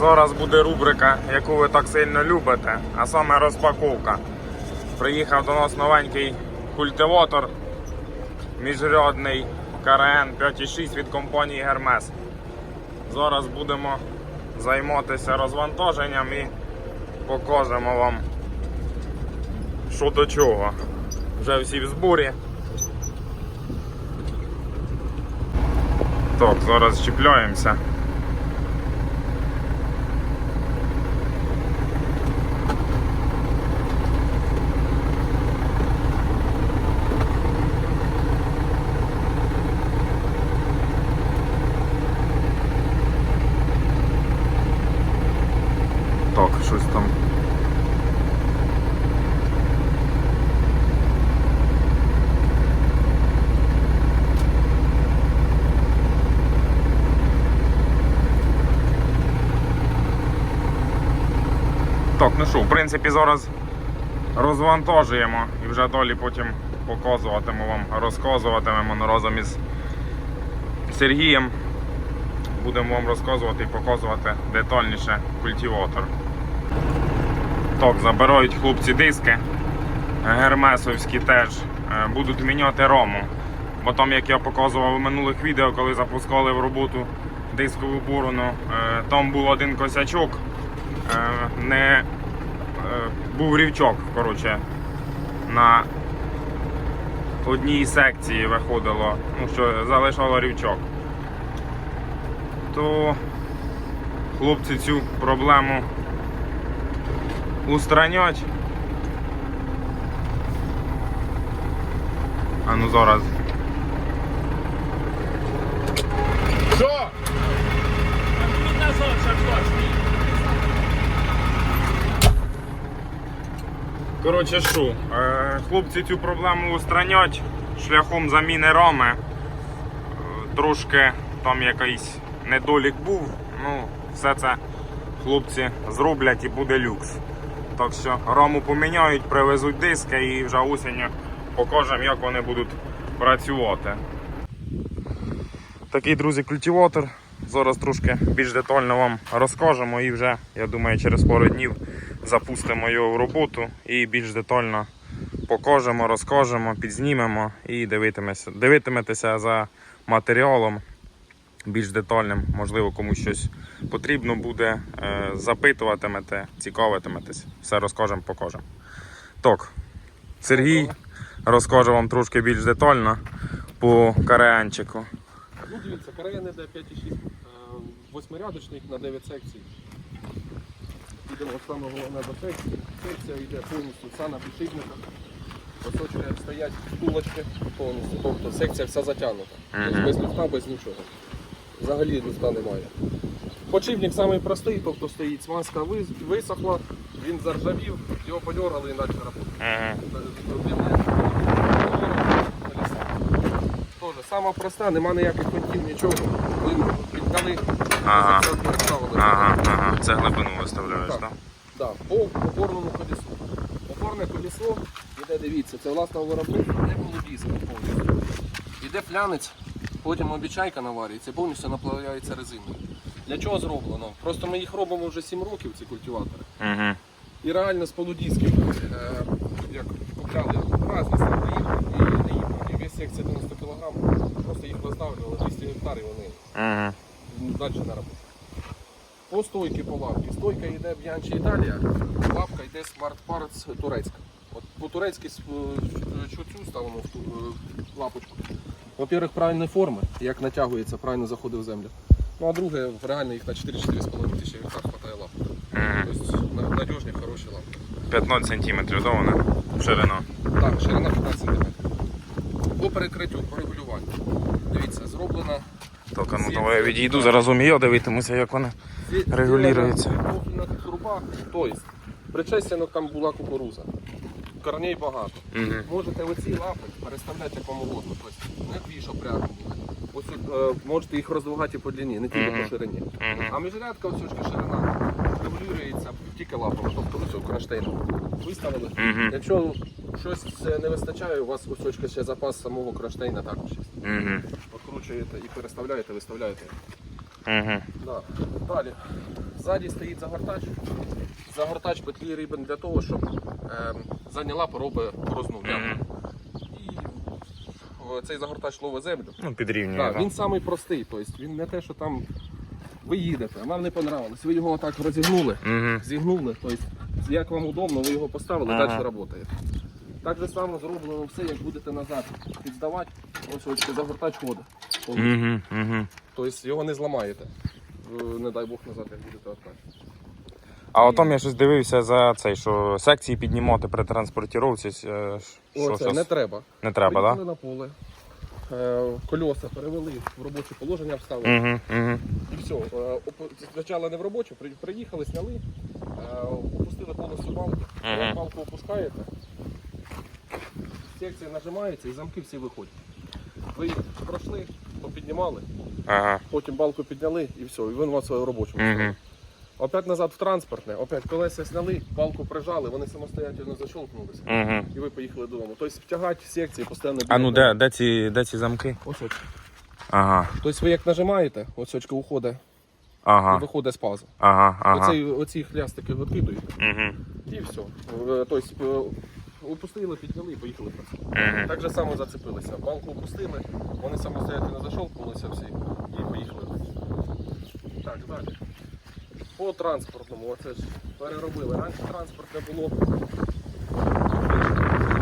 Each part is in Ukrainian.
Зараз буде рубрика, яку ви так сильно любите, а саме розпаковка. Приїхав до нас новенький культиватор міжрядний КРН 5.6 від компанії Hermes. Зараз будемо займатися розвантаженням і покажемо вам, що до чого. Вже всі в зборі. Так, зараз чіпляємося. Так, щось там. Так, ну що, в принципі, зараз розвантажуємо і вже далі потім показуватиму вам, розказуватимемо разом із Сергієм. Будемо вам розказувати і показувати детальніше культиватор. Так, забирають хлопці диски. Гермесовські теж Е, будуть міняти рому. Бо там, як я показував у минулих відео, коли запускали в роботу дискову борону, е, там був один косячок, е, не був рівчок, коротше, на одній секції виходило, ну що залишало рівчок. То хлопці цю проблему устранять. А ну зараз. Що? Коротше, що, е, хлопці цю проблему устранять шляхом заміни рами. Е, Трошки там якийсь недолік був. Ну, все це хлопці зроблять і буде люкс. Так що раму поміняють, привезуть диски і вже осінню покажемо, як вони будуть працювати. Такий, друзі, культиватор. Зараз трошки більш детально вам розкажемо і вже, я думаю, через пару днів запустимо його в роботу і більш детально покажемо, розкажемо, підзнімемо і дивитиметеся за матеріалом більш детальним. Можливо, комусь щось потрібно буде, е, запитуватимете, цікавитиметесь. Все розкажемо, покажемо. Так, Сергій розкаже вам трошки більш детально по кареанчику. Ну дивіться, караєн іде 5,6 е, восьмирядочник на 9 секцій. Йдемо саме головне до секції. Секція йде повністю вся на підшипниках. Кусочки стоять втулочки повністю. Тобто секція вся затягнута. Тобто без люфта, без нічого. Взагалі люфта немає. Почивник самий простий, тобто стоїть смазка висохла, він заржавів, його подергали і почали. Тоже сама проста, нема ніяких контів, нічого. Піддали, Ага. Ага, ага, це глибину виставляєш, Так. так? Да, по опорному колесу. Опорне колесо, іде, дивіться, це власного виробництва, не молодіска повністю. Іде флянець, потім обічайка наварюється, повністю наплавляється резиною. Для чого зроблено? Просто ми їх робимо вже 7 років, ці культиватори. Угу. І реально з полудісків, е, як купляли разні сорти і не їхали. Весь секція 90 кг, просто їх роздавлювали 200 гектар і вони Угу. далі не роботи. По стойки по лапці. Стойка йде Б'янчі Італія, лапка йде Smart Parts турецька. От по-турецьки с- е, ставимо в ту е, лапочку. Во-первых, правильної форми, як натягується, правильно заходить в землю. Ну а друге, реально їх на 4-4,5 тисячі гектар хватає лапок. Тобто на- надіжні, хороші лапки. 15 сантиметрів, да, вона? Ширина. Так, ширина 15 см. По перекриттю, по регулюванню. Дивіться, зроблена Так, ну давай я відійду, зараз умію дивитимуся, як вона. Регулюється. Профільна труба, тобто причесінок там була кукуруза. Корней багато. Можете оці лапи переставляти як вам. Тобто не дві, щоб прямо були. Ось тут, е, можете їх роздвигати по длині, не тільки по ширині. А міжрядка ось ширина регулюється тільки лапами, тобто ось кронштейном. Виставили. Якщо щось не вистачає, у вас кусочка ще запас самого кронштейна також є. Откручуєте і переставляєте, виставляєте. Да. Далі. Ззаді стоїть загортач. Загортач петлі рибин для того, щоб ем, задня лапа робить порозну яму. Цей загортач ловить землю. Ну, підрівнює. Так, да. він самий простий, тобто він не те, що там ви їдете, вам не понравилось, ви його отак розігнули, Угу. зігнули, тобто як вам удобно, ви його поставили, Ага. далі працює. Так же само зроблено все, як будете назад підздавати, ось ось цей загортач ходить. Угу. Угу. Тобто його не зламаєте. Е, Не дай Бог назад, як будете откати. А отом я щось дивився за цей, що секції піднімати при транспортіровці. е, Що Оце щось не треба. не треба, так? Приїхали на поле, е, кольоса перевели в робоче положення, вставили. Угу. Угу. І все. Е, опу- Спочатку не в робочу, при- приїхали, сняли, е, опустили повністю балку. Мгм. Балку опускаєте, секція нажимається і замки всі виходять. Ви їх пройшли, попіднімали, Ага. потім балку підняли і все, і він у вас в робочому. Угу. Опять назад в транспортне, опять колеса сняли, балку прижали, вони самостоятельно защелкнулися. Угу. І ви поїхали додому. Тобто втягати секції постійно. А ну де, де, ці, де ці замки? Ось очка. Ага. Тобто ви як нажимаєте, ось очка уходить і виходить з пази. Ага. Ага. Оцей, оці хлястики відкидуєте Угу. і все. Е, Тобто е, опустили, підняли і поїхали працювати. Угу. Так же само зацепилися. Балку опустили, вони самостоятельно защелкнулися всі і поїхали. Так, далі. По транспортному, оце ж переробили. Раніше транспорт не було.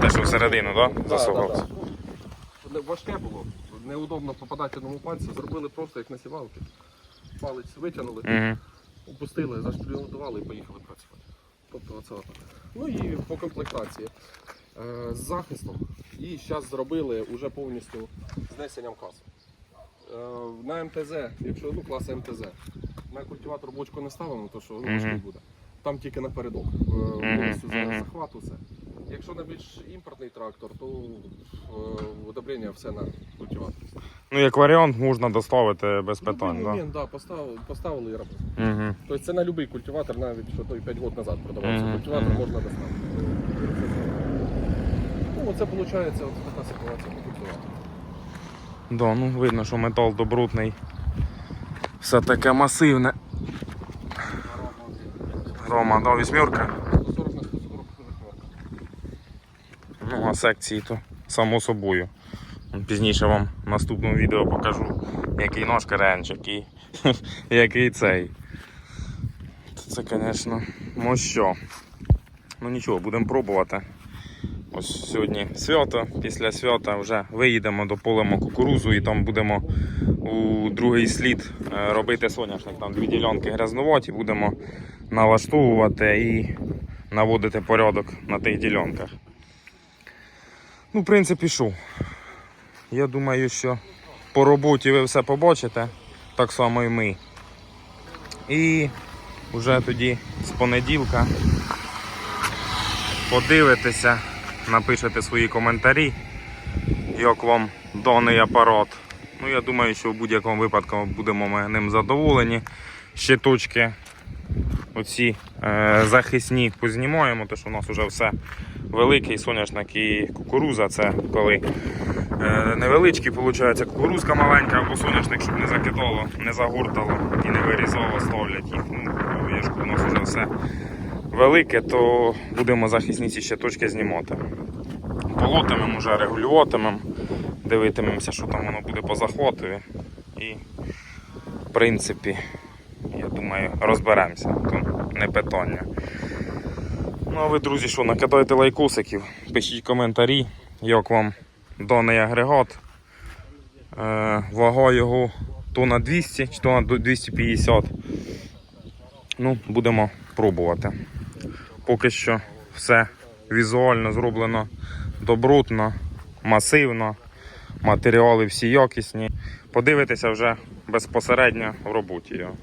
Те, що всередину, так? Да? Важке було, неудобно попадати одному пальцю, зробили просто як на сівалки. Палець витягнули, Угу. опустили, заштурмували і поїхали працювати. Тобто оце отак. Ну і по комплектації. Е, з захистом. І зараз зробили вже повністю знесенням касу. Е, на МТЗ, якщо ну, клас МТЗ, на культиватор бочку не ставимо, то що ну, Мгм. важкий буде. Там тільки напередок. е, Повністю за мгм. захват усе. Якщо на більш імпортний трактор, то е, удобрення все на культиватор. Ну, як варіант, можна доставити без питань, ну, да, поставили, поставили і робили. Угу. Тобто це на будь-який культиватор, навіть що той 5 років назад продавався. Мгм, Культиватор мгм. можна доставити. Ну, це виходить от така ситуація по культиватору. Да, ну видно, що метал добротний. Все таке масивне. Рома, да, вісьмірка. 140 на 140 Ну, а секції то само собою. Пізніше вам в наступному відео покажу, який нож керенчик і який цей. Це, звісно, ну що. Ну нічого, будемо пробувати. Ось сьогодні свято, після свята вже виїдемо, дополимо кукурузу і там будемо у другий слід е, робити соняшник. Там дві ділянки грязноваті, будемо налаштовувати і наводити порядок на тих ділянках. Ну, в принципі, що. Я думаю, що по роботі ви все побачите, так само і ми. І вже тоді з понеділка подивитеся, напишете свої коментарі, як вам даний апарат. Ну, я думаю, що в будь-якому випадку будемо ми ним задоволені. Ще точки оці е, захисні познімаємо, тому що у нас вже все великий соняшник і кукуруза. Це коли е, невеличкі, виходить, кукурузка маленька або соняшник, щоб не закидало, не загортало і не вирізало, ставлять їх. Ну, я ж у нас вже все велике, то будемо захисні ці ще точки знімати. Полотимемо, вже регулюватимемо, дивитимемося, що там воно буде по захватові. І в принципі, я думаю, розберемося. То не питання. Ну а ви, друзі, що, накидайте лайкосиків, пишіть коментарі, як вам даний агрегат. Е, вага його тонна 200 чи тонна 250. Ну, будемо пробувати. Поки що все візуально зроблено добротно, масивно, матеріали всі якісні. Подивитися вже безпосередньо в роботі його.